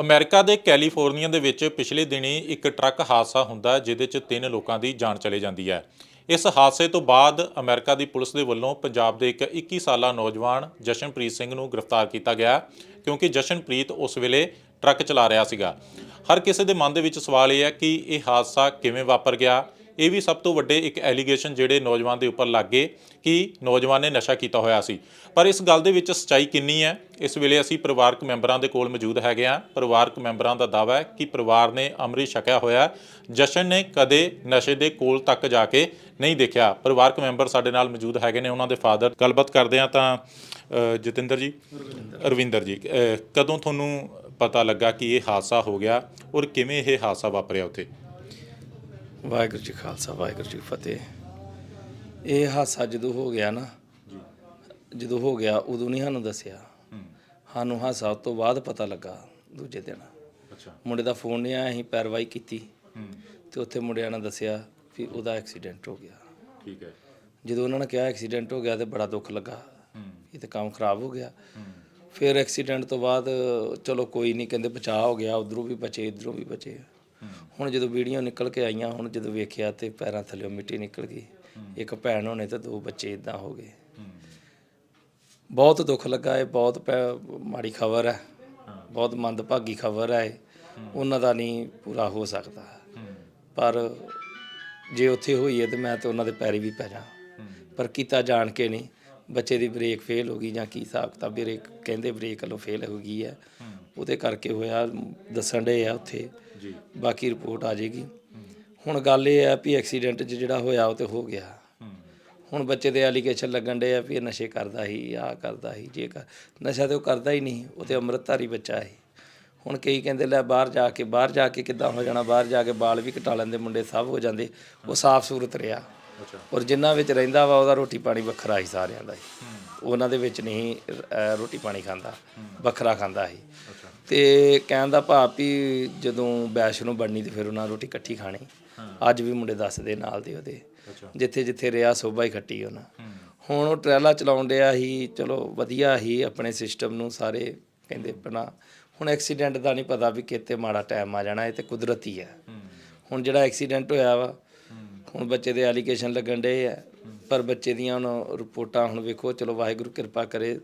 America ਦੇ California ਦੇ ਵਿੱਚ ਪਿਛਲੇ ਦਿਨੀ ਇੱਕ ਟਰੱਕ ਹਾਦਸਾ ਹੁੰਦਾ ਜਿਹਦੇ 'ਚ ਤਿੰਨ ਲੋਕਾਂ ਦੀ ਜਾਨ ਚਲੇ ਜਾਂਦੀ ਹੈ। ਇਸ ਹਾਦਸੇ ਤੋਂ ਬਾਅਦ ਅਮਰੀਕਾ ਦੀ ਪੁਲਿਸ ਦੇ ਵੱਲੋਂ ਪੰਜਾਬ ਦੇ ਇੱਕ 21 ਸਾਲਾ ਨੌਜਵਾਨ ਜਸ਼ਨਪ੍ਰੀਤ ਸਿੰਘ ਨੂੰ ਗ੍ਰਿਫਤਾਰ ਕੀਤਾ ਗਿਆ, ਕਿਉਂਕਿ ਜਸ਼ਨਪ੍ਰੀਤ ਉਸ ਵੇਲੇ ਟਰੱਕ ਚਲਾ ਰਿਹਾ ਸੀਗਾ। ਹਰ ਕਿਸੇ ਦੇ ਮਨ ਦੇ ਵਿੱਚ ਸਵਾਲ ਇਹ ਹੈ ਕਿ ਇਹ ਹਾਦਸਾ ਕਿਵੇਂ ਵਾਪਰ ਗਿਆ? ਇਹ ਵੀ ਸਭ ਤੋਂ ਵੱਡੇ ਇੱਕ ਐਲੀਗੇਸ਼ਨ ਜਿਹੜੇ ਨੌਜਵਾਨ ਦੇ ਉੱਪਰ ਲੱਗੇ ਕਿ ਨੌਜਵਾਨ ਨੇ ਨਸ਼ਾ ਕੀਤਾ ਹੋਇਆ ਸੀ। ਪਰ ਇਸ ਗੱਲ ਦੇ ਵਿੱਚ ਸੱਚਾਈ ਕਿੰਨੀ ਹੈ? ਇਸ ਵੇਲੇ ਅਸੀਂ ਪਰਿਵਾਰਕ ਮੈਂਬਰਾਂ ਦੇ ਕੋਲ ਮੌਜੂਦ ਹੈਗੇ ਆ ਪਰਿਵਾਰਕ ਮੈਂਬਰਾਂ ਦਾ ਦਾਅਵਾ ਹੈ ਕਿ ਪਰਿਵਾਰ ਨੇ ਅੰਮ੍ਰਿਤ ਛਕਿਆ ਹੋਇਆ। ਜਸ਼ਨ ਨੇ ਕਦੇ ਨਸ਼ੇ ਦੇ ਕੋਲ ਤੱਕ ਜਾ ਕੇ ਨਹੀਂ ਦੇਖਿਆ। ਪਰਿਵਾਰਕ ਮੈਂਬਰ ਸਾਡੇ ਨਾਲ ਮੌਜੂਦ ਹੈਗੇ ਨੇ ਉਹਨਾਂ ਦੇ ਫਾਦਰ। ਗੱਲਬਾਤ ਕਰਦੇ ਆ ਤਾਂ ਜਤਿੰਦਰ ਜੀ? ਰਵਿੰਦਰ। ਜੀ ਕਦੋਂ ਤੁਹਾਨੂੰ ਪਤਾ ਲੱਗਾ ਕਿ ਇਹ ਹਾਦਸਾ ਹੋ ਗਿਆ ਔਰ ਕਿਵੇਂ ਇਹ ਹਾਦਸਾ ਵਾਪਰਿਆ ਉੱਥੇ? ਵਾਹਿਗੁਰੂ ਜੀ ਖਾਲਸਾ ਵਾਹਿਗੁਰੂ ਜੀ ਫਤਿਹ। ਇਹ ਹਾਸਾ ਜਦੋਂ ਹੋ ਗਿਆ ਨਾ ਜਦੋਂ ਹੋ ਗਿਆ ਉਦੋਂ ਨਹੀਂ ਸਾਨੂੰ ਦੱਸਿਆ। ਸਾਨੂੰ ਹਾਸਾ ਤੋਂ ਬਾਅਦ ਪਤਾ ਲੱਗਾ ਦੂਜੇ ਦਿਨ। ਅੱਛਾ। ਮੁੰਡੇ ਦਾ ਫੋਨ ਨਹੀਂ ਆਇਆ ਅਸੀਂ ਪੈਰਵਾਈ ਕੀਤੀ। ਤੇ ਉੱਥੇ ਮੁੰਡਿਆਂ ਨੇ ਦੱਸਿਆ ਵੀ ਉਹਦਾ ਐਕਸੀਡੈਂਟ ਹੋ ਗਿਆ। ਠੀਕ ਹੈ। ਜਦੋਂ ਉਹਨਾਂ ਨੇ ਕਿਹਾ ਐਕਸੀਡੈਂਟ ਹੋ ਗਿਆ ਤੇ ਬੜਾ ਦੁੱਖ ਲੱਗਾ। ਇਹ ਤੇ ਕੰਮ ਖਰਾਬ ਹੋ ਗਿਆ। ਫਿਰ ਐਕਸੀਡੈਂਟ ਤੋਂ ਬਾਅਦ ਚਲੋ ਕੋਈ ਨਹੀਂ ਕਹਿੰਦੇ ਬਚਾਅ ਹੋ ਗਿਆ ਉਧਰੋਂ ਵੀ ਬਚੇ ਇਧਰੋਂ ਵੀ ਬਚੇ। ਹੁਣ ਜਦੋਂ ਵੀਡੀਓ ਨਿਕਲ ਕੇ ਆਈਆਂ ਹੁਣ ਜਦੋਂ ਵੇਖਿਆ ਤੇ ਪੈਰਾਂ ਥੱਲੇੋਂ ਮਿੱਟੀ ਨਿਕਲ ਗਈ। ਇੱਕ ਭੈਣ ਹੋਣੇ ਤੇ ਦੋ ਬੱਚੇ ਇਦਾਂ ਹੋ ਗਏ। ਬਹੁਤ ਦੁੱਖ ਲੱਗਾ ਇਹ ਬਹੁਤ ਮਾੜੀ ਖਬਰ ਹੈ। ਬਹੁਤ ਮੰਦਭਾਗੀ ਖਬਰ ਹੈ ਇਹ। ਉਹਨਾਂ ਦਾ ਨਹੀਂ ਪੂਰਾ ਹੋ ਸਕਦਾ। ਪਰ ਜੇ ਉੱਥੇ ਹੋਈ ਹੈ ਤੇ ਮੈਂ ਤੇ ਉਹਨਾਂ ਦੇ ਪੈਰੀ ਵੀ ਪੈ ਜਾ ਪਰ ਕੀਤਾ ਜਾਣ ਕੇ ਨਹੀਂ। ਬੱਚੇ ਦੀ ਬ੍ਰੇਕ ਫੇਲ ਹੋ ਗਈ ਜਾਂ ਕੀ ਹਿਸਾਬ ਕਿਤਾਬ ਬ੍ਰੇਕ ਕਹਿੰਦੇ ਬ੍ਰੇਕ ਵੱਲੋਂ ਫੇਲ ਹੋ ਗਈ ਹੈ। ਉਹਦੇ ਕਰਕੇ ਹੋਇਆ ਦੱਸਣ ਦੇ ਆ ਉੱਥੇ। ਜੀ। ਬਾਕੀ ਰਿਪੋਰਟ ਆ ਜਾਏਗੀ। ਹੁਣ ਗੱਲ ਇਹ ਹੈ ਵੀ ਐਕਸੀਡੈਂਟ 'ਚ ਜਿਹੜਾ ਹੋਇਆ ਉਹ ਤੇ ਹੋ ਗਿਆ। ਹੁਣ ਬੱਚੇ ਦੇ ਐਲੀਗੇਸ਼ਨ ਲੱਗਣ ਦੇ ਆ ਵੀ ਇਹ ਨਸ਼ੇ ਕਰਦਾ ਸੀ ਆਹ ਕਰਦਾ ਸੀ ਜੇ ਕਰ ਨਸ਼ਾ ਤੇ ਉਹ ਕਰਦਾ ਹੀ ਨਹੀਂ ਉਹ ਤੇ ਅੰਮ੍ਰਿਤਧਾਰੀ ਬੱਚਾ ਹੈ ਹੁਣ ਕਈ ਕਹਿੰਦੇ ਲੈ ਬਾਹਰ ਜਾ ਕੇ ਬਾਹਰ ਜਾ ਕੇ ਕਿੱਦਾਂ ਹੋ ਜਾਣਾ ਬਾਹਰ ਜਾ ਕੇ ਬਾਲ ਵੀ ਕਟਾ ਲੈਂਦੇ ਮੁੰਡੇ ਸਭ ਹੋ ਜਾਂਦੇ ਉਹ ਸਾਫ਼ ਸੂਰਤ ਰਿਹਾ। ਅੱਛਾ। ਔਰ ਜਿੰਨਾ ਵਿੱਚ ਰਹਿੰਦਾ ਵਾ ਉਹਦਾ ਰੋਟੀ ਪਾਣੀ ਵੱਖਰਾ ਹੀ ਸਾਰਿਆਂ ਦਾ ਹੀ। ਉਹਨਾਂ ਦੇ ਵਿੱਚ ਨਹੀਂ ਰੋਟੀ ਪਾਣੀ ਖਾਂਦਾ ਵੱਖਰਾ ਖਾਂਦਾ ਸੀ। ਤੇ ਕਹਿਣ ਦਾ ਭਾਵ ਵੀ ਜਦੋਂ ਬੈਸ਼ ਨੂੰ ਬਣਨੀ ਤੇ ਫਿਰ ਉਹਨਾਂ ਰੋਟੀ ਇਕੱਠੀ ਖਾਣੀ। ਅੱਜ ਵੀ ਮੁੰਡੇ ਦੱਸਦੇ ਨਾਲ ਦੇ ਉਹਦੇ। ਜਿੱਥੇ ਜਿੱਥੇ ਰਿਆ ਸੋਭਾ ਹੀ ਖੱਟੀ ਉਹਨਾਂ। ਹੁਣ ਉਹ ਟਰੈਲਾ ਚਲਾਉਣ ਡਿਆ ਹੀ ਚਲੋ ਵਧੀਆ ਹੀ ਆਪਣੇ ਸਿਸਟਮ ਨੂੰ ਸਾਰੇ ਕਹਿੰਦੇ ਬਣਾ ਹੁਣ ਐਕਸੀਡੈਂਟ ਦਾ ਨਹੀਂ ਪਤਾ ਵੀ ਕਿਤੇ ਮਾੜਾ ਟਾਈਮ ਆ ਜਾਣਾ ਇਹ ਤੇ ਕੁਦਰਤੀ ਹੈ। ਹੁਣ ਜਿਹੜਾ ਐਕਸੀਡੈਂਟ ਹੋਇਆ ਵਾ ਹੁਣ ਬੱਚੇ ਦੇ ਐਲੀਗੇਸ਼ਨ ਲੱਗਣ ਡੇ ਆ। ਪਰ ਬੱਚੇ ਦੀਆਂ ਹੁਣ ਰਿਪੋਰਟਾਂ ਹੁਣ ਵੇਖੋ ਚਲੋ ਵਾਹਿਗੁਰੂ ਕਿਰਪਾ ਕਰੇ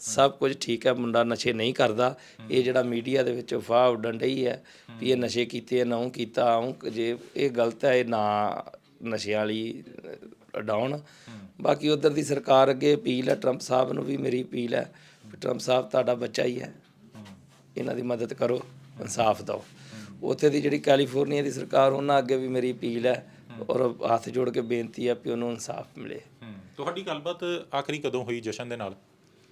ਸਭ ਕੁਝ ਠੀਕ ਹੈ, ਮੁੰਡਾ ਨਸ਼ੇ ਨਹੀਂ ਕਰਦਾ। ਇਹ ਜਿਹੜਾ ਮੀਡੀਆ ਦੇ ਵਿੱਚ ਅਫਵਾਹ ਉੱਡਣ ਡਈ ਹੈ ਵੀ ਇਹ ਨਸ਼ੇ ਕੀਤੇ ਨਾ ਉਹ ਕੀਤਾ ਉਹ ਜੇ ਇਹ ਗਲਤ ਹੈ, ਇਹ ਨਾ ਨਸ਼ਿਆਂ ਵਾਲੀ ਡਾਊਨ ਬਾਕੀ ਉਧਰ ਦੀ ਸਰਕਾਰ ਅੱਗੇ ਅਪੀਲ ਹੈ, ਟਰੰਪ ਸਾਹਿਬ ਨੂੰ ਵੀ ਮੇਰੀ ਅਪੀਲ ਹੈ ਵੀ ਟਰੰਪ ਸਾਹਿਬ ਤੁਹਾਡਾ ਬੱਚਾ ਹੀ ਹੈ। ਇਹਨਾਂ ਦੀ ਮਦਦ ਕਰੋ, ਇਨਸਾਫ ਦਿਓ। ਉੱਥੇ ਦੀ ਜਿਹੜੀ ਕੈਲੀਫੋਰਨੀਆ ਦੀ ਸਰਕਾਰ, ਉਹਨਾਂ ਅੱਗੇ ਵੀ ਮੇਰੀ ਅਪੀਲ ਹੈ ਔਰ ਹੱਥ ਜੋੜ ਕੇ ਬੇਨਤੀ ਹੈ ਕਿ ਉਹਨੂੰ ਇਨਸਾਫ ਮਿਲੇ। ਤੁਹਾਡੀ ਗੱਲਬਾਤ ਆਖਰੀ ਕਦੋਂ ਹੋਈ ਜਸ਼ਨ ਦੇ ਨਾਲ?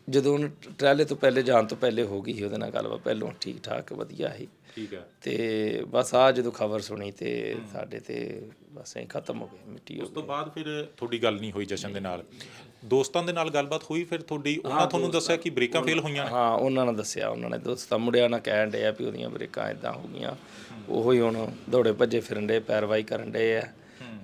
ਜਦੋਂ ਟਰੈਲੇ ਤੋਂ ਪਹਿਲੇ ਜਾਣ ਤੋਂ ਪਹਿਲੇ ਹੋ ਗਈ ਸੀ ਉਹਦੇ ਨਾਲ ਗੱਲਬਾਤ ਪਹਿਲੋਂ ਠੀਕ ਠਾਕ ਵਧੀਆ ਸੀ। ਠੀਕ ਹੈ ਤੇ ਬਸ ਆ ਜਦੋਂ ਖਬਰ ਸੁਣੀ ਤੇ ਸਾਡੇ ਤੇ ਬਸ ਐਂ ਖਤਮ ਹੋ ਗਏ ਮਿੱਟੀ ਹੋ ਉਸ ਤੋਂ ਬਾਅਦ ਫਿਰ ਤੁਹਾਡੀ ਗੱਲ ਨਹੀਂ ਹੋਈ ਜਸ਼ਨ ਦੇ ਨਾਲ। ਦੋਸਤਾਂ ਦੇ ਨਾਲ ਗੱਲਬਾਤ ਹੋਈ ਫਿਰ ਤੁਹਾਡੀ ਉਹਨਾਂ ਤੁਹਾਨੂੰ ਦੱਸਿਆ ਕਿ ਬ੍ਰੇਕਾਂ ਫੇਲ ਹੋਈਆਂ ਨੇ? ਹਾਂ ਉਹਨਾਂ ਨੇ ਦੱਸਿਆ ਉਹਨਾਂ ਨੇ ਦੋਸਤਾਂ ਮੁੰਡਿਆਂ ਨਾਲ ਕਹਿਣ ਡਿਆ ਵੀ ਉਹਦੀਆਂ ਬ੍ਰੇਕਾਂ ਇਦਾਂ ਹੋ ਗਈਆਂ। ਉਹੋ ਹੀ ਹੁਣ ਦੌੜੇ ਭੱਜੇ ਫਿਰਨ ਡੇ ਪੈਰਵਾਈ ਕਰਨ ਡੇ ਆ।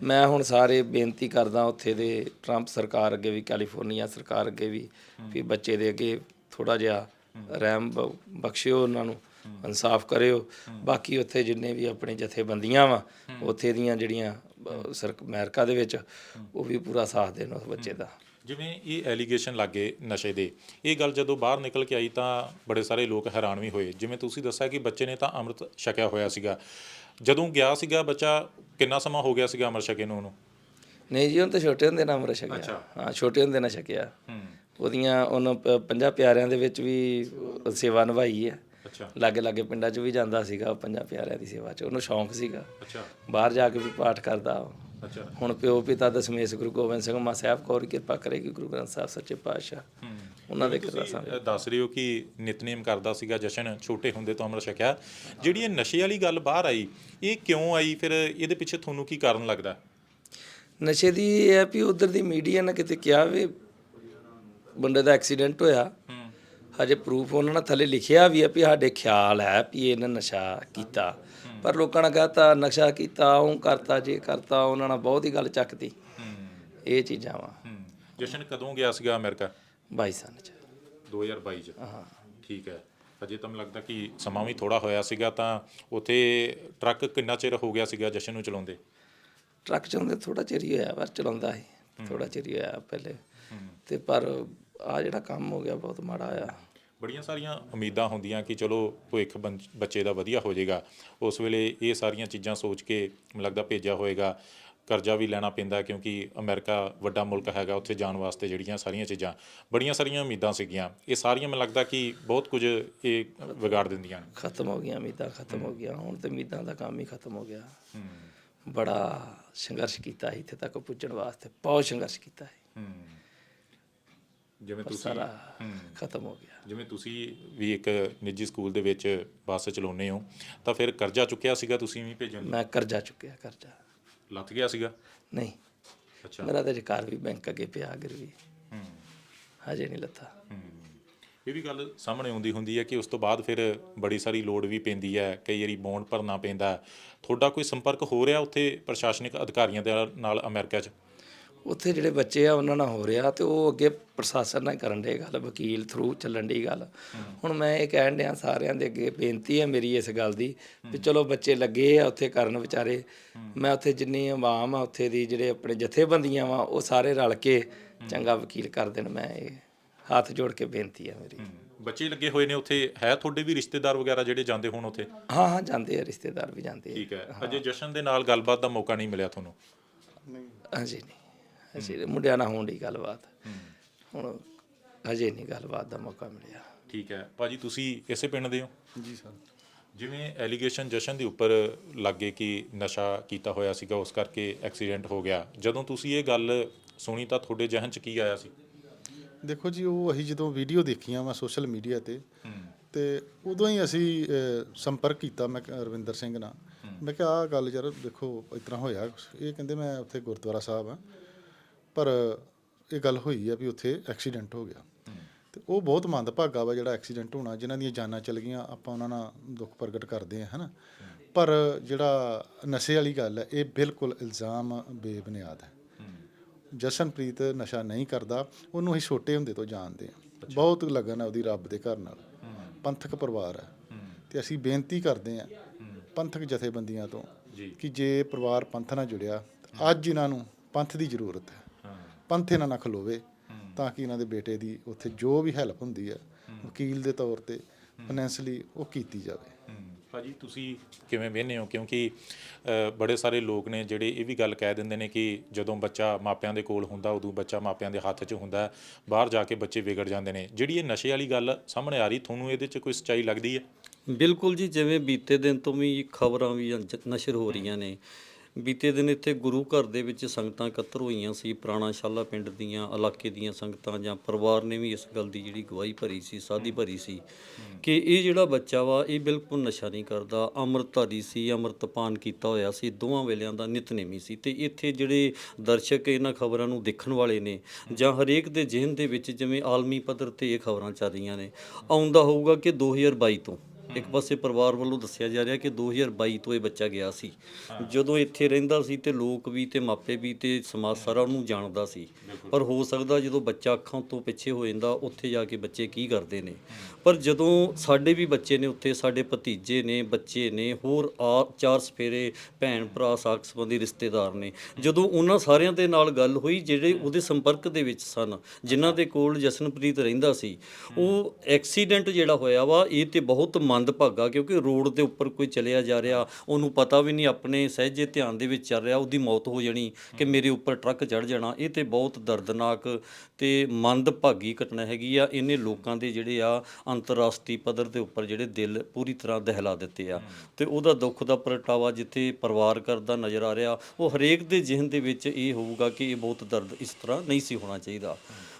ਮੈਂ ਹੁਣ ਸਾਰੇ ਬੇਨਤੀ ਕਰਦਾ ਉੱਥੇ ਦੇ ਟਰੰਪ ਸਰਕਾਰ ਅੱਗੇ ਵੀ ਕੈਲੀਫੋਰਨੀਆ ਸਰਕਾਰ ਅੱਗੇ ਵੀ ਵੀ ਬੱਚੇ ਦੇ ਅੱਗੇ ਥੋੜਾ ਜਿਹਾ ਰਹਿਮ ਬ- ਬਖਸ਼ਿਓ ਉਹਨਾਂ ਨੂੰ ਇਨਸਾਫ ਕਰਿਓ। ਬਾਕੀ ਉੱਥੇ ਜਿੰਨੇ ਵੀ ਆਪਣੇ ਜਥੇਬੰਦੀਆਂ ਵਾ ਉੱਥੇ ਦੀਆਂ ਜਿਹੜੀਆਂ ਅ, ਸਰਕ ਅਮਰੀਕਾ ਦੇ ਵਿੱਚ ਉਹ ਵੀ ਪੂਰਾ ਸਾਥ ਦੇਣ ਉਸ ਬੱਚੇ ਦਾ। ਜਿਵੇਂ ਇਹ ਐਲੀਗੇਸ਼ਨ ਲੱਗੇ ਨਸ਼ੇ ਦੇ ਇਹ ਗੱਲ ਜਦੋਂ ਬਾਹਰ ਨਿਕਲ ਕੇ ਆਈ ਤਾਂ ਬੜੇ ਸਾਰੇ ਲੋਕ ਹੈਰਾਨ ਵੀ ਹੋਏ। ਜਿਵੇਂ ਤੁਸੀਂ ਦੱਸਿਆ ਕਿ ਬੱਚੇ ਨੇ ਤਾਂ ਅੰਮ੍ਰਿਤ ਛਕਿਆ ਹੋਇਆ ਸੀਗਾ। ਜਦੋਂ ਗਿਆ ਸੀਗਾ ਬੱਚਾ ਕਿੰਨਾ ਸਮਾਂ ਹੋ ਗਿਆ ਸੀਗਾ ਅੰਮ੍ਰਿਤ ਛਕੇ ਨੂੰ ਉਹਨੂੰ? ਨਹੀਂ ਜੀ ਉਹ ਤਾਂ ਛੋਟੇ ਹੁੰਦੇ ਨਾਲ ਅੰਮ੍ਰਿਤ ਛਕਿਆ। ਹਾਂ ਛੋਟੇ ਹੁੰਦੇ ਨਾਲ ਛਕਿਆ। ਉਹਦੀਆਂ ਉਹਨ ਪੰਜਾਂ ਪਿਆਰਿਆਂ ਦੇ ਵਿੱਚ ਵੀ ਸੇਵਾ ਨਿਭਾਈ ਹੈ। ਅੱਛਾ। ਲਾਗੇ ਲਾਗੇ ਪਿੰਡਾਂ 'ਚ ਵੀ ਜਾਂਦਾ ਸੀਗਾ ਉਹ ਪੰਜਾਂ ਪਿਆਰਿਆਂ ਦੀ ਸੇਵਾ 'ਚ। ਉਹਨੂੰ ਸ਼ੌਂਕ ਸੀਗਾ। ਅੱਛਾ। ਬਾਹਰ ਜਾ ਕੇ ਵੀ ਪਾਠ ਕਰਦਾ। ਉਹ। ਅੱਛਾ। ਹੁਣ ਪਿਓ ਪਿਤਾ ਦਸਮੇਸ਼ ਗੁਰੂ ਗੋਬਿੰਦ ਸਿੰਘ ਮਾ ਸਾਹਿਬ ਕੌਰ ਕਿਰਪਾ ਕਰੇਗੀ ਗੁਰੂ ਗ੍ਰੰਥ ਸਾਹਿਬ ਸੱਚੇ ਪਾਤਸ਼ਾਹ। ਉਹਨਾਂ ਦੇ ਕਿਰਪਾ ਅ, ਦੱਸ ਰਹੇ ਹੋ ਕਿ ਨਿਤਨੇਮ ਕਰਦਾ ਸੀਗਾ ਜਸ਼ਨ ਛੋਟੇ ਹੁੰਦੇ ਤੋਂ ਅੰਮ੍ਰਿਤ ਛਕਿਆ। ਜਿਹੜੀ ਇਹ ਨਸ਼ੇ ਵਾਲੀ ਗੱਲ ਬਾਹਰ ਆਈ ਇਹ ਕਿਉਂ ਆਈ? ਫਿਰ ਇਹਦੇ ਪਿੱਛੇ ਤੁਹਾਨੂੰ ਕੀ ਕਾਰਨ ਲੱਗਦਾ? ਨਸ਼ੇ ਦੀ ਇਹ ਹੈ ਵੀ ਉਧਰ ਦੀ ਮੀਡੀਆ ਨੇ ਕਿਤੇ ਕਿਹਾ ਵੀ ਬੰਦੇ ਦਾ ਐਕਸੀਡੈਂਟ ਹੋਇਆ। ਹਜੇ ਪ੍ਰੂਫ ਉਹਨਾਂ ਨੇ ਥੱਲੇ ਲਿਖਿਆ ਵੀ ਹੈ ਵੀ ਸਾਡੇ ਖਿਆਲ ਹੈ ਵੀ ਇਹਨੇ ਨਸ਼ਾ ਕੀਤਾ। ਪਰ ਲੋਕਾਂ ਨੇ ਕਹਤਾ ਨਸ਼ਾ ਕੀਤਾ ਉਹ ਕਰਤਾ ਜੇ ਕਰਤਾ ਉਹਨਾਂ ਨੇ ਬਹੁਤ ਹੀ ਗੱਲ ਚੱਕਤੀ। ਇਹ ਚੀਜ਼ਾਂ ਵਾ। ਜਸ਼ਨ ਕਦੋਂ ਗਿਆ ਸੀਗਾ ਅਮਰੀਕਾ? 22 ਸਾਲ ਚ। 2022 ਚ। ਠੀਕ ਹੈ। ਅਜੇ ਤਾਂ ਮੈਨੂੰ ਲੱਗਦਾ ਕਿ ਸਮਾਂ ਵੀ ਥੋੜਾ ਹੋਇਆ ਸੀਗਾ ਤਾਂ ਉੱਥੇ ਟਰੱਕ ਕਿੰਨਾ ਚਿਰ ਹੋ ਗਿਆ ਸੀਗਾ ਜਸ਼ਨ ਨੂੰ ਚਲਾਉਂਦੇ? ਟਰੱਕ ਚਲਾਉਂਦੇ ਥੋੜਾ ਚਿਰ ਹੀ ਹੋਇਆ ਪਰ ਚਲਾਉਂਦਾ ਸੀ। ਥੋੜਾ ਚਿਰ ਹੀ ਹੋਇਆ ਪਹਿਲੇ। ਤੇ ਪਰ ਆ ਜਿਹੜਾ ਕੰਮ ਹੋ ਗਿਆ ਬਹੁਤ ਮਾੜਾ ਆ ਬੜੀਆਂ ਸਾਰੀਆਂ ਉਮੀਦਾਂ ਹੁੰਦੀਆਂ ਕਿ ਚਲੋ ਭਵਿੱਖ ਬੰ- ਬੱਚੇ ਦਾ ਵਧੀਆ ਹੋ ਜਾਏਗਾ। ਉਸ ਵੇਲੇ ਇਹ ਸਾਰੀਆਂ ਚੀਜ਼ਾਂ ਸੋਚ ਕੇ ਮੈਨੂੰ ਲੱਗਦਾ ਭੇਜਿਆ ਹੋਏਗਾ। ਕਰਜ਼ਾ ਵੀ ਲੈਣਾ ਪੈਂਦਾ ਕਿਉਂਕਿ ਅਮਰੀਕਾ ਵੱਡਾ ਮੁਲਕ ਹੈਗਾ ਉੱਥੇ ਜਾਣ ਵਾਸਤੇ ਜਿਹੜੀਆਂ ਸਾਰੀਆਂ ਚੀਜ਼ਾਂ ਬੜੀਆਂ ਸਾਰੀਆਂ ਉਮੀਦਾਂ ਸੀਗੀਆਂ। ਇਹ ਸਾਰੀਆਂ ਮੈਨੂੰ ਲੱਗਦਾ ਕਿ ਬਹੁਤ ਕੁਝ ਇਹ ਵਿਗਾੜ ਦਿੰਦੀਆਂ ਨੇ। ਖਤਮ ਹੋ ਗਈਆਂ ਉਮੀਦਾਂ ਖਤਮ ਹੋ ਗਿਆ ਹੁਣ ਤੇ ਉਮੀਦਾਂ ਦਾ ਕੰਮ ਹੀ ਖਤਮ ਹੋ ਗਿਆ। ਬੜਾ ਸੰਘਰਸ਼ ਕੀਤਾ ਸੀ ਇੱਥੇ ਤੱਕ ਪੁੱਜਣ ਵਾਸਤੇ। ਬਹੁਤ ਸੰਘਰਸ਼ ਕੀਤਾ ਹੈ ਹੂੰ। ਜਿਵੇਂ ਤੁਸੀਂ ਸਾਰਾ ਖਤਮ ਹੋ ਗਿਆ। ਜਿਵੇਂ ਤੁਸੀਂ ਵੀ ਇੱਕ ਨਿੱਜੀ ਸਕੂਲ ਦੇ ਵਿੱਚ ਬੱਸ ਚਲਾਉਂਦੇ ਹੋ ਤਾਂ ਫਿਰ ਕਰਜ਼ਾ ਚੁੱਕਿਆ ਸੀਗਾ ਤੁਸੀਂ ਵੀ ਭੇਜਣ ਲਈ ਮੈਂ ਕਰਜ਼ਾ ਚੁੱਕਿਆ ਕਰਜ਼ਾ। ਲੱਥ ਗਿਆ ਸੀਗਾ? ਨਹੀਂ। ਅੱਛਾ। ਮੇਰਾ ਤੇ ਘਰ ਵੀ ਬੈਂਕ ਅੱਗੇ ਪਿਆ ਗਿਰਵੀ ਹੂੰ। ਹਜੇ ਨਹੀਂ ਲੱਥਾ। ਇਹ ਵੀ ਗੱਲ ਸਾਹਮਣੇ ਆਉਂਦੀ ਹੁੰਦੀ ਹੈ ਕਿ ਉਸ ਤੋਂ ਬਾਅਦ ਫਿਰ ਬੜੀ ਸਾਰੀ ਲੋਡ ਵੀ ਪੈਂਦੀ ਹੈ ਕਈ ਵਾਰੀ ਬੌਂਡ ਭਰਨਾ ਪੈਂਦਾ। ਤੁਹਾਡਾ ਕੋਈ ਸੰਪਰਕ ਹੋ ਰਿਹਾ ਉੱਥੇ ਪ੍ਰਸ਼ਾਸਨਿਕ ਅਧਿਕਾਰੀਆਂ ਦੇ ਨਾਲ ਅਮਰੀਕਾ 'ਚ? ਉੱਥੇ ਜਿਹੜੇ ਬੱਚੇ ਆ ਉਹਨਾਂ ਨਾਲ ਹੋ ਰਿਹਾ ਤੇ ਉਹ ਅੱਗੇ ਪ੍ਰਸ਼ਾਸਨ ਨਾਲ ਕਰਨ ਦੇ ਗੱਲ ਵਕੀਲ ਥਰੂ ਚੱਲਣ ਦੀ ਗੱਲ। ਹੁਣ ਮੈਂ ਇਹ ਕਹਿਣ ਡਿਆ ਸਾਰਿਆਂ ਦੇ ਅੱਗੇ ਬੇਨਤੀ ਹੈ ਮੇਰੀ ਇਸ ਗੱਲ ਦੀ ਵੀ ਚਲੋ ਬੱਚੇ ਲੱਗੇ ਆ ਉੱਥੇ ਕਰਨ ਵਿਚਾਰੇ। ਮੈਂ ਉੱਥੇ ਜਿੰਨੀ ਆਵਾਮ ਆ ਉੱਥੇ ਦੀ ਜਿਹੜੇ ਆਪਣੇ ਜਥੇਬੰਦੀਆਂ ਵਾ ਉਹ ਸਾਰੇ ਰਲ ਕੇ ਚੰਗਾ ਵਕੀਲ ਕਰ ਦੇਣ ਮੈਂ ਇਹ ਹੱਥ ਜੋੜ ਕੇ ਬੇਨਤੀ ਹੈ ਮੇਰੀ। ਬੱਚੇ ਲੱਗੇ ਹੋਏ ਨੇ ਉੱਥੇ ਹੈ ਤੁਹਾਡੇ ਵੀ ਰਿਸ਼ਤੇਦਾਰ ਵਗੈਰਾ ਜਿਹੜੇ ਜਾਂਦੇ ਹੋਣ ਉੱਥੇ? ਹਾਂ ਹਾਂ ਜਾਂਦੇ ਆ ਰਿਸ਼ਤੇਦਾਰ ਵੀ ਜਾਂਦੇ ਆ। ਠੀਕ ਹੈ। ਅਜੇ ਜਸ਼ਨ ਦੇ ਨਾਲ ਗੱਲਬਾਤ ਦਾ ਮੌਕਾ ਨਹੀਂ ਮਿਲਿਆ ਤੁਹਾਨੂੰ? ਹਾਂਜੀ ਨਹੀਂ। ਅਸੀਂ ਮੁੰਡਿਆਂ ਨਾਲ ਹੋਣ ਦੀ ਗੱਲਬਾਤ। ਹੁਣ ਹਜੇ ਨਹੀਂ ਗੱਲਬਾਤ ਦਾ ਮੌਕਾ ਮਿਲਿਆ। ਠੀਕ ਹੈ। ਭਾਜੀ ਤੁਸੀਂ ਇਸੇ ਪਿੰਡ ਦੇ ਹੋ? ਜੀ ਸਰ। ਜਿਵੇਂ ਐਲੀਗੇਸ਼ਨ ਜਸ਼ਨ ਦੇ ਉੱਪਰ ਲੱਗੇ ਕਿ ਨਸ਼ਾ ਕੀਤਾ ਹੋਇਆ ਸੀਗਾ ਉਸ ਕਰਕੇ ਐਕਸੀਡੈਂਟ ਹੋ ਗਿਆ। ਜਦੋਂ ਤੁਸੀਂ ਇਹ ਗੱਲ ਸੁਣੀ ਤਾਂ ਤੁਹਾਡੇ ਜ਼ਿਹਨ 'ਚ ਕੀ ਆਇਆ ਸੀ? ਦੇਖੋ ਜੀ ਉਹ ਅਸੀਂ ਜਦੋਂ ਵੀਡੀਓ ਦੇਖੀਆਂ ਵਾ ਸੋਸ਼ਲ ਮੀਡੀਆ ਤੇ ਤੇ ਉਦੋਂ ਹੀ ਅਸੀਂ ਸੰਪਰਕ ਕੀਤਾ ਮੈਂ ਕਿਹਾ ਰਵਿੰਦਰ ਸਿੰਘ ਨਾਲ। ਮੈਂ ਕਿਹਾ ਆਹ ਗੱਲ ਯਾਰ ਦੇਖੋ ਇਸ ਤਰ੍ਹਾਂ ਹੋਇਆ ਇਹ ਕਹਿੰਦੇ ਮੈਂ ਉੱਥੇ ਗੁਰਦੁਆਰਾ ਸਾਹਿਬ ਆ ਪਰ ਇਹ ਗੱਲ ਹੋਈ ਆ ਵੀ ਉੱਥੇ ਐਕਸੀਡੈਂਟ ਹੋ ਗਿਆ। ਤੇ ਉਹ ਬਹੁਤ ਮੰਦਭਾਗਾ ਵਾ ਜਿਹੜਾ ਐਕਸੀਡੈਂਟ ਹੋਣਾ ਜਿਨ੍ਹਾਂ ਦੀਆਂ ਜਾਨਾਂ ਚਲ ਗਈਆਂ ਆਪਾਂ ਉਹਨਾਂ ਨਾਲ ਦੁੱਖ ਪ੍ਰਗਟ ਕਰਦੇ ਆ ਹਨਾ। ਪਰ ਜਿਹੜਾ ਨਸ਼ੇ ਵਾਲੀ ਗੱਲ ਹੈ ਇਹ ਬਿਲਕੁਲ ਇਲਜ਼ਾਮ ਬੇਬੁਨਿਆਦ ਹੈ ਜਸ਼ਨਪ੍ਰੀਤ ਨਸ਼ਾ ਨਹੀਂ ਕਰਦਾ ਉਹਨੂੰ ਅਸੀਂ ਛੋਟੇ ਹੁੰਦੇ ਤੋਂ ਜਾਣਦੇ ਹਾਂ ਬਹੁਤ ਲਗਨ ਹੈ ਉਹਦੀ ਰੱਬ ਦੇ ਘਰ ਨਾਲ। ਪੰਥਕ ਪਰਿਵਾਰ ਹੈ। ਤੇ ਅਸੀਂ ਬੇਨਤੀ ਕਰਦੇ ਹਾਂ। ਪੰਥਕ ਜਥੇਬੰਦੀਆਂ ਤੋਂ ਕਿ ਜੇ ਪਰਿਵਾਰ ਪੰਥ ਨਾਲ ਜੁੜਿਆ ਅੱਜ ਇਹਨਾਂ ਨੂੰ ਪੰਥ ਦੀ ਜ਼ਰੂਰਤ ਹੈ। ਪੰਥ ਇਹਨਾਂ ਨਾਲ ਖਲੋਵੇ ਤਾਂ ਕਿ ਇਹਨਾਂ ਦੇ ਬੇਟੇ ਦੀ ਉੱਥੇ ਜੋ ਵੀ ਹੈਲਪ ਹੁੰਦੀ ਹੈ। ਵਕੀਲ ਦੇ ਤੌਰ ਤੇ ਫਾਈਨੈਂਸ਼ਲੀ ਉਹ ਕੀਤੀ ਜਾਵੇ। ਭਾਜੀ ਤੁਸੀਂ ਕਿਵੇਂ ਵੇਖਦੇ ਹੋ? ਕਿਉਂਕਿ ਬੜੇ ਸਾਰੇ ਲੋਕ ਨੇ ਜਿਹੜੇ ਇਹ ਵੀ ਗੱਲ ਕਹਿ ਦਿੰਦੇ ਨੇ ਕਿ ਜਦੋਂ ਬੱਚਾ ਮਾਪਿਆਂ ਦੇ ਕੋਲ ਹੁੰਦਾ ਉਦੋਂ ਬੱਚਾ ਮਾਪਿਆਂ ਦੇ ਹੱਥ 'ਚ ਹੁੰਦਾ ਬਾਹਰ ਜਾ ਕੇ ਬੱਚੇ ਵਿਗੜ ਜਾਂਦੇ ਨੇ। ਜਿਹੜੀ ਇਹ ਨਸ਼ੇ ਵਾਲੀ ਗੱਲ ਸਾਹਮਣੇ ਆ ਰਹੀ ਤੁਹਾਨੂੰ ਇਹਦੇ 'ਚ ਕੋਈ ਸੱਚਾਈ ਲੱਗਦੀ ਹੈ? ਬਿਲਕੁਲ ਜੀ ਜਿਵੇਂ ਬੀਤੇ ਦਿਨ ਤੋਂ ਵੀ ਖਬਰਾਂ ਵੀ ਨਸ਼ਰ ਹੋ ਰਹੀਆਂ ਨੇ। ਬੀਤੇ ਦਿਨ ਇੱਥੇ ਗੁਰੂ ਘਰ ਦੇ ਵਿੱਚ ਸੰਗਤਾਂ ਇਕੱਤਰ ਹੋਈਆਂ ਸੀ ਪੁਰਾਣਾ ਸ਼ਾਲਾ ਪਿੰਡ ਦੀਆਂ, ਇਲਾਕੇ ਦੀਆਂ ਸੰਗਤਾਂ ਜਾਂ ਪਰਿਵਾਰ ਨੇ ਵੀ ਇਸ ਗੱਲ ਦੀ ਜਿਹੜੀ ਗਵਾਹੀ ਭਰੀ ਸੀ, ਸਾਦੀ ਭਰੀ ਸੀ ਕਿ ਇਹ ਜਿਹੜਾ ਬੱਚਾ ਵਾ, ਇਹ ਬਿਲਕੁਲ ਨਸ਼ਾ ਨਹੀਂ ਕਰਦਾ, ਅੰਮ੍ਰਿਤਧਾਰੀ ਸੀ, ਅੰਮ੍ਰਿਤਪਾਨ ਕੀਤਾ ਹੋਇਆ ਸੀ, ਦੋਵਾਂ ਵੇਲਿਆਂ ਦਾ ਨਿਤਨੇਮੀ ਸੀ ਤੇ ਇੱਥੇ ਜਿਹੜੇ ਦਰਸ਼ਕ ਇਹਨਾਂ ਖਬਰਾਂ ਨੂੰ ਦੇਖਣ ਵਾਲੇ ਨੇ ਜਾਂ ਹਰੇਕ ਦੇ ਜ਼ਿਹਨ ਦੇ ਵਿੱਚ ਜਿਵੇਂ ਆਲਮੀ ਪੱਧਰ ਤੇ ਇਹ ਖਬਰਾਂ ਚੱਲ ਰਹੀਆਂ ਨੇ, ਆਉਂਦਾ ਹੋਊਗਾ ਕਿ 2022 ਤੋਂ। ਇੱਕ ਪਾਸੇ ਪਰਿਵਾਰ ਵੱਲੋਂ ਦੱਸਿਆ ਜਾ ਰਿਹਾ ਕਿ 2022 ਤੋਂ ਇਹ ਬੱਚਾ ਗਿਆ ਸੀ। ਜਦੋਂ ਇੱਥੇ ਰਹਿੰਦਾ ਸੀ ਤੇ ਲੋਕ ਵੀ ਤੇ ਮਾਪੇ ਵੀ ਤੇ ਸਮਾਜ ਸਾਰਾ ਉਹਨੂੰ ਜਾਣਦਾ ਸੀ। ਪਰ ਹੋ ਸਕਦਾ ਜਦੋਂ ਬੱਚਾ ਅੱਖਾਂ ਤੋਂ ਪਿੱਛੇ ਹੋ ਜਾਂਦਾ ਉੱਥੇ ਜਾ ਕੇ ਬੱਚੇ ਕੀ ਕਰਦੇ ਨੇ? ਪਰ ਜਦੋਂ ਸਾਡੇ ਵੀ ਬੱਚੇ ਨੇ ਉੱਥੇ ਸਾਡੇ ਭਤੀਜੇ ਨੇ ਬੱਚੇ ਨੇ ਹੋਰ ਆ ਚਾਰ ਸਫੇਰੇ ਭੈਣ ਭਰਾ ਸਾਕ ਸੰਬੰਧੀ ਰਿਸ਼ਤੇਦਾਰ ਨੇ ਜਦੋਂ ਉਹਨਾਂ ਸਾਰਿਆਂ ਦੇ ਨਾਲ ਗੱਲ ਹੋਈ ਜਿਹੜੇ ਉਹਦੇ ਸੰਪਰਕ ਦੇ ਵਿੱਚ ਸਨ ਜਿਨ੍ਹਾਂ ਦੇ ਕੋਲ ਜਸਨਪ੍ਰੀਤ ਰਹਿੰਦਾ ਸੀ ਉਹ ਐਕਸੀਡੈਂਟ ਜਿਹੜਾ ਹੋਇਆ ਵਾ ਇਹ ਤੇ ਬਹੁਤ ਮੰਦਭਾਗਾ ਕਿਉਂਕਿ ਰੋਡ ਦੇ ਉੱਪਰ ਕੋਈ ਚਲਿਆ ਜਾ ਰਿਹਾ, ਉਹਨੂੰ ਪਤਾ ਵੀ ਨਹੀਂ, ਆਪਣੇ ਸਹਿਜੇ ਧਿਆਨ ਦੇ ਵਿੱਚ ਚੱਲ ਰਿਹਾ, ਉਹਦੀ ਮੌਤ ਹੋ ਜਾਣੀ ਕਿ ਮੇਰੇ ਉੱਪਰ ਟਰੱਕ ਚੜ ਜਾਣਾ। ਇਹ ਤੇ ਬਹੁਤ ਦਰਦਨਾਕ ਤੇ ਮੰਦਭਾਗੀ ਘਟਨਾ ਹੈਗੀ ਆ। ਇਹਨੇ ਲੋਕਾਂ ਦੇ ਜਿਹੜੇ ਆ ਅੰਤਰਰਾਸ਼ਟਰੀ ਪੱਧਰ ਦੇ ਉੱਪਰ ਜਿਹੜੇ ਦਿਲ ਪੂਰੀ ਤਰ੍ਹਾਂ ਦਹਿਲਾ ਦਿੱਤੇ ਆ। ਤੇ ਉਹਦਾ ਦੁੱਖ ਦਾ ਪ੍ਰਗਟਾਵਾ ਜਿੱਥੇ ਪਰਿਵਾਰ ਕਰਦਾ ਨਜ਼ਰ ਆ ਰਿਹਾ, ਉਹ ਹਰੇਕ ਦੇ ਜ਼ਿਹਨ ਦੇ ਵਿੱਚ ਇਹ ਹੋਊਗਾ ਕਿ ਇਹ ਬਹੁਤ ਦਰਦ ਇਸ ਤਰ੍ਹਾਂ ਨਹੀਂ ਸੀ ਹੋਣਾ ਚਾਹੀਦਾ।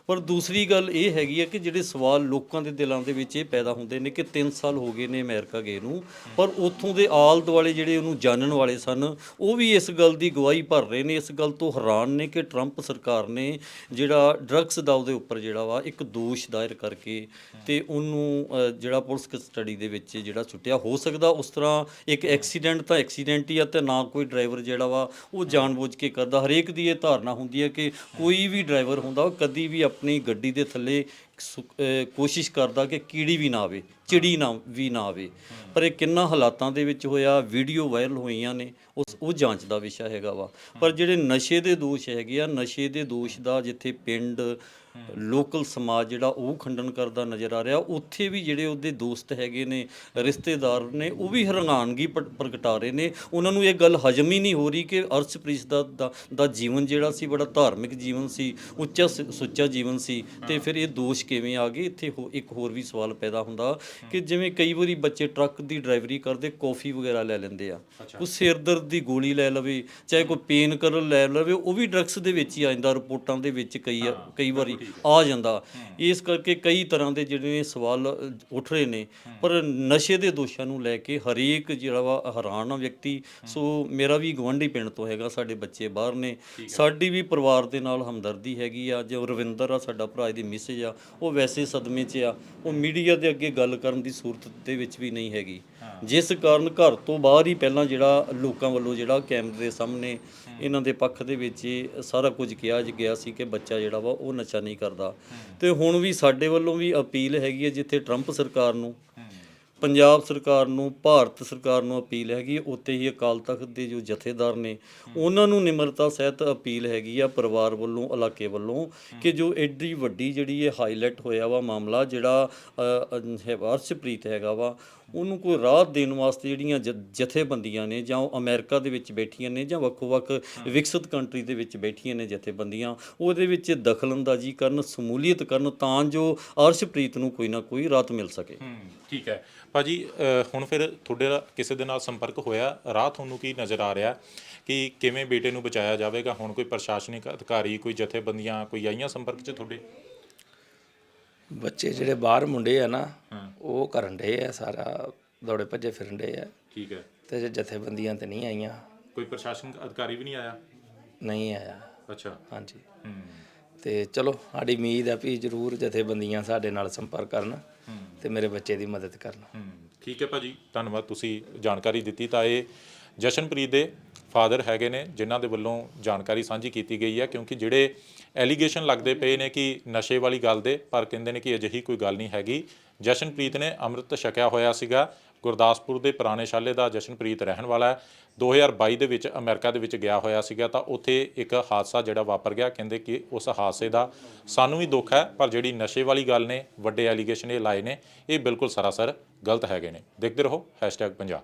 ਪਰ ਦੂਸਰੀ ਗੱਲ ਇਹ ਹੈਗੀ ਹੈ ਕਿ ਜਿਹੜੇ ਸਵਾਲ ਲੋਕਾਂ ਦੇ ਦਿਲਾਂ ਦੇ ਵਿੱਚ ਇਹ ਪੈਦਾ ਹੁੰਦੇ ਨੇ ਕਿ 3 ਸਾਲ ਹੋ ਗਏ ਨੇ ਅਮਰੀਕਾ ਗਏ ਨੂੰ, ਪਰ ਉੱਥੋਂ ਦੇ ਆਲ ਦੁਆਲੇ ਜਿਹੜੇ ਉਹਨੂੰ ਜਾਣਨ ਵਾਲੇ ਸਨ, ਉਹ ਵੀ ਇਸ ਗੱਲ ਦੀ ਗਵਾਹੀ ਭਰ ਰਹੇ ਨੇ, ਇਸ ਗੱਲ ਤੋਂ ਹੈਰਾਨ ਨੇ ਕਿ ਟਰੰਪ ਸਰਕਾਰ ਨੇ ਜਿਹੜਾ ਡਰੱਗਸ ਦਾ ਉਹਦੇ ਉੱਪਰ ਜਿਹੜਾ ਵਾ ਇੱਕ ਦੋਸ਼ ਦਾਇਰ ਕਰਕੇ ਤੇ ਉਹਨੂੰ ਜਿਹੜਾ ਪੁਲਿਸ ਕਸਟਡੀ ਦੇ ਵਿੱਚ ਜਿਹੜਾ ਛੁੱਟਿਆ ਹੋ ਸਕਦਾ ਉਸ ਤਰ੍ਹਾਂ ਇੱਕ ਐਕਸੀਡੈਂਟ ਤਾਂ ਐਕਸੀਡੈਂਟ ਹੀ ਆ ਤੇ ਨਾ ਕੋਈ ਡਰਾਈਵਰ ਜਿਹੜਾ ਵਾ ਉਹ ਜਾਣਬੁੱਝ ਕੇ ਕਰਦਾ। ਹਰੇਕ ਦੀ ਇਹ ਧਾਰਨਾ ਹੁੰਦੀ ਹੈ ਕਿ ਕੋਈ ਵੀ ਡਰਾਈਵਰ ਹੁੰਦਾ, ਉਹ ਕਦੀ ਵੀ ਆਪਣੀ ਗੱਡੀ ਦੇ ਥੱਲੇ ਸੁ- ਅਹ ਕੋਸ਼ਿਸ਼ ਕਰਦਾ ਕਿ ਕੀੜੀ ਵੀ ਨਾ ਆਵੇ। ਚਿੜੀ ਨਾ ਵੀ ਨਾ ਆਵੇ। ਪਰ ਇਹ ਕਿੰਨਾ ਹਾਲਾਤਾਂ ਦੇ ਵਿੱਚ ਹੋਇਆ ਵੀਡੀਓ ਵਾਇਰਲ ਹੋਈਆਂ ਨੇ ਉਸ ਉਹ ਜਾਂਚ ਦਾ ਵਿਸ਼ਾ ਹੈਗਾ ਵਾ। ਪਰ ਜਿਹੜੇ ਨਸ਼ੇ ਦੇ ਦੋਸ਼ ਹੈਗੇ ਆ ਨਸ਼ੇ ਦੇ ਦੋਸ਼ ਦਾ ਜਿੱਥੇ ਪਿੰਡ ਲੋਕਲ ਸਮਾਜ ਜਿਹੜਾ ਉਹ ਖੰਡਨ ਕਰਦਾ ਨਜ਼ਰ ਆ ਰਿਹਾ ਉੱਥੇ ਵੀ ਜਿਹੜੇ ਉਹਦੇ ਦੋਸਤ ਹੈਗੇ ਨੇ ਰਿਸ਼ਤੇਦਾਰ ਨੇ ਉਹ ਵੀ ਹੈਰਾਨਗੀ ਪ੍ਰਗਟਾ ਰਹੇ ਨੇ। ਉਹਨਾਂ ਨੂੰ ਇਹ ਗੱਲ ਹਜਮ ਹੀ ਨਹੀਂ ਹੋ ਰਹੀ ਕਿ ਅਰਸ਼ਪ੍ਰੀਤ ਦਾ ਦਾ- ਦਾ ਜੀਵਨ ਜਿਹੜਾ ਸੀ ਬੜਾ ਧਾਰਮਿਕ ਜੀਵਨ ਸੀ ਉੱਚਾ ਸੁੱਚਾ ਜੀਵਨ ਸੀ ਤੇ ਫਿਰ ਇਹ ਦੋਸ਼ ਕਿਵੇਂ ਆ ਗਏ? ਇੱਥੇ ਇੱਕ ਹੋਰ ਵੀ ਸਵਾਲ ਪੈਦਾ ਹੁੰਦਾ। ਕਿ ਜਿਵੇਂ ਕਈ ਵਾਰੀ ਬੱਚੇ ਟਰੱਕ ਦੀ ਡਰਾਈਵਰੀ ਕਰਦੇ ਕੌਫੀ ਵਗੈਰਾ ਲੈ ਲੈਂਦੇ ਆ। ਉਹ ਸਿਰ ਦਰਦ ਦੀ ਗੋਲੀ ਲੈ ਲਵੇ ਚਾਹੇ ਕੋਈ ਪੇਨ ਕਰਰ ਲੈ ਲਵੇ ਉਹ ਵੀ ਡਰੱਗਸ ਦੇ ਵਿੱਚ ਹੀ ਆ ਜਾਂਦਾ ਰਿਪੋਰਟਾਂ ਦੇ ਵਿੱਚ ਕਈ ਕਈ ਵਾਰੀ ਆ ਜਾਂਦਾ। ਇਸ ਕਰਕੇ ਕਈ ਤਰ੍ਹਾਂ ਦੇ ਜਿਹੜੇ ਸਵਾਲ ਉੱਠ ਰਹੇ ਨੇ ਪਰ ਨਸ਼ੇ ਦੇ ਦੋਸ਼ਾਂ ਨੂੰ ਲੈ ਕੇ ਹਰੇਕ ਜਿਹੜਾ ਵਾ ਹੈਰਾਨ ਆ ਵਿਅਕਤੀ। ਸੋ ਮੇਰਾ ਵੀ ਗਵੰਡੀ ਪਿੰਡ ਤੋਂ ਹੈਗਾ ਸਾਡੇ ਬੱਚੇ ਬਾਹਰ ਨੇ। ਸਾਡੀ ਵੀ ਪਰਿਵਾਰ ਦੇ ਨਾਲ ਹਮਦਰਦੀ ਹੈਗੀ ਆ। ਜੋ ਰਵਿੰਦਰ ਆ ਸਾਡਾ ਭਰਾ ਦੀ ਮਿਸੇਜ ਆ ਉਹ ਵੈਸੇ ਸਦਮੇ 'ਚ ਆ। ਉਹ ਮੀਡੀਆ ਦੇ ਅੱਗੇ ਗੱਲ ਕਰਨ ਦੀ ਸੂਰਤ ਦੇ ਵਿੱਚ ਵੀ ਨਹੀਂ ਹੈਗੀ। ਜਿਸ ਕਾਰਨ ਘਰ ਤੋਂ ਬਾਹਰ ਹੀ ਪਹਿਲਾਂ ਜਿਹੜਾ ਲੋਕਾਂ ਵੱਲੋਂ ਜਿਹੜਾ ਕੈਮਰੇ ਦੇ ਸਾਹਮਣੇ ਇਹਨਾਂ ਦੇ ਪੱਖ ਦੇ ਵਿੱਚ ਇਹ ਸਾਰਾ ਕੁਝ ਕਿਹਾ ਜ- ਗਿਆ ਸੀ ਕਿ ਬੱਚਾ ਜਿਹੜਾ ਵਾ ਉਹ ਨਸ਼ਾ ਨਹੀਂ ਕਰਦਾ। ਤੇ ਹੁਣ ਵੀ ਸਾਡੇ ਵੱਲੋਂ ਵੀ ਅਪੀਲ ਹੈਗੀ ਹੈ ਜਿੱਥੇ ਟਰੰਪ ਸਰਕਾਰ ਨੂੰ ਪੰਜਾਬ ਸਰਕਾਰ ਨੂੰ ਭਾਰਤ ਸਰਕਾਰ ਨੂੰ ਅਪੀਲ ਹੈਗੀ ਹੈ, ਉੱਤੇ ਹੀ ਅਕਾਲ ਤਖਤ ਦੇ ਜੋ ਜਥੇਦਾਰ ਨੇ ਉਹਨਾਂ ਨੂੰ ਨਿਮਰਤਾ ਸਹਿਤ ਅਪੀਲ ਹੈਗੀ ਆ ਪਰਿਵਾਰ ਵੱਲੋਂ ਇਲਾਕੇ ਵੱਲੋਂ ਕਿ ਜੋ ਐਡੀ ਵੱਡੀ ਜਿਹੜੀ ਇਹ ਹਾਈਲਾਈਟ ਹੋਇਆ ਵਾ ਮਾਮਲਾ ਜਿਹੜਾ ਅ, ਹੈ ਅਰਸ਼ਪ੍ਰੀਤ ਹੈਗਾ ਵਾ ਉਹਨੂੰ ਕੋਈ ਰਾਹਤ ਦੇਣ ਵਾਸਤੇ ਜਿਹੜੀਆਂ ਜ- ਜਥੇਬੰਦੀਆਂ ਨੇ ਜਾਂ ਉਹ ਅਮਰੀਕਾ ਦੇ ਵਿੱਚ ਬੈਠੀਆਂ ਨੇ ਜਾਂ ਵੱਖੋ-ਵੱਖ ਵਿਕਸਿਤ ਕੰਟਰੀ ਦੇ ਵਿੱਚ ਬੈਠੀਆਂ ਨੇ ਜਥੇਬੰਦੀਆਂ ਉਹਦੇ ਵਿੱਚ ਦਖਲਅੰਦਾਜ਼ੀ ਕਰਨ ਸਮੂਲੀਅਤ ਕਰਨ ਤਾਂ ਜੋ ਅਰਸ਼ਪ੍ਰੀਤ ਨੂੰ ਕੋਈ ਨਾ ਕੋਈ ਰਾਹਤ ਮਿਲ ਸਕੇ। ਹੂੰ ਠੀਕ ਹੈ। ਭਾਜੀ ਅ, ਹੁਣ ਫਿਰ ਤੁਹਾਡੇ ਦਾ ਕਿਸੇ ਦੇ ਨਾਲ ਸੰਪਰਕ ਹੋਇਆ ਰਾਹ ਤੁਹਾਨੂੰ ਕੀ ਨਜ਼ਰ ਆ ਰਿਹਾ? ਕਿ ਕਿਵੇਂ ਬੇਟੇ ਨੂੰ ਬਚਾਇਆ ਜਾਵੇਗਾ? ਹੁਣ ਕੋਈ ਪ੍ਰਸ਼ਾਸਨਿਕ ਅਧਿਕਾਰੀ ਕੋਈ ਜਥੇਬੰਦੀਆਂ ਕੋਈ ਆਈਆਂ ਸੰਪਰਕ 'ਚ ਤੁਹਾਡੇ? ਬੱਚੇ ਜਿਹੜੇ ਬਾਹਰ ਮੁੰਡੇ ਆ ਨਾ ਉਹ ਕਰਨ ਡੇ ਆ ਸਾਰਾ ਦੌੜੇ ਭੱਜੇ ਫਿਰਨ ਡੇ ਆ। ਠੀਕ ਹੈ। ਤੇ ਜੇ ਜਥੇਬੰਦੀਆਂ ਤੇ ਨਹੀਂ ਆਈਆਂ। ਕੋਈ ਪ੍ਰਸ਼ਾਸਨਿਕ ਅਧਿਕਾਰੀ ਵੀ ਨਹੀਂ ਆਇਆ? ਨਹੀਂ ਆਇਆ। ਅੱਛਾ। ਹਾਂਜੀ। ਹੂੰ। ਤੇ ਚਲੋ ਸਾਡੀ ਉਮੀਦ ਆ ਵੀ ਜ਼ਰੂਰ ਜਥੇਬੰਦੀਆਂ ਸਾਡੇ ਨਾਲ ਸੰਪਰਕ ਕਰਨ ਤੇ ਮੇਰੇ ਬੱਚੇ ਦੀ ਮਦਦ ਕਰਨ। ਠੀਕ ਹੈ ਭਾਜੀ ਧੰਨਵਾਦ ਤੁਸੀਂ ਜਾਣਕਾਰੀ ਦਿੱਤੀ। ਤਾਂ ਇਹ ਜਸ਼ਨਪ੍ਰੀਤ ਦੇ ਫਾਦਰ ਹੈਗੇ ਨੇ ਜਿਨ੍ਹਾਂ ਦੇ ਵੱਲੋਂ ਜਾਣਕਾਰੀ ਸਾਂਝੀ ਕੀਤੀ ਗਈ ਹੈ ਕਿਉਂਕਿ ਜਿਹੜੇ ਐਲੀਗੇਸ਼ਨ ਲੱਗਦੇ ਪਏ ਨੇ ਕਿ ਨਸ਼ੇ ਵਾਲੀ ਗੱਲ ਦੇ, ਪਰ ਕਹਿੰਦੇ ਨੇ ਕਿ ਅਜਿਹੀ ਕੋਈ ਗੱਲ ਨਹੀਂ ਹੈਗੀ। ਜਸ਼ਨਪ੍ਰੀਤ ਨੇ ਅੰਮ੍ਰਿਤ ਛਕਿਆ ਹੋਇਆ ਸੀਗਾ। ਗੁਰਦਾਸਪੁਰ ਦੇ ਪੁਰਾਣੇ ਸ਼ਾਲੇ ਦਾ ਜਸ਼ਨਪ੍ਰੀਤ ਰਹਿਣ ਵਾਲਾ ਹੈ। 2022 ਦੇ ਵਿੱਚ ਅਮਰੀਕਾ ਦੇ ਵਿੱਚ ਗਿਆ ਹੋਇਆ ਸੀਗਾ, ਤਾਂ ਉੱਥੇ ਇੱਕ ਹਾਦਸਾ ਜਿਹੜਾ ਵਾਪਰ ਗਿਆ। ਕਹਿੰਦੇ ਕਿ ਉਸ ਹਾਦਸੇ ਦਾ ਸਾਨੂੰ ਵੀ ਦੁੱਖ ਹੈ, ਪਰ ਜਿਹੜੀ ਨਸ਼ੇ ਵਾਲੀ ਗੱਲ ਨੇ, ਵੱਡੇ ਐਲੀਗੇਸ਼ਨ ਇਹ ਲਾਏ ਨੇ। ਇਹ ਬਿਲਕੁਲ ਸਰਾਸਰ ਗਲਤ ਹੈਗੇ ਨੇ। ਦੇਖਦੇ ਰਹੋ #ਪੰਜਾਬ।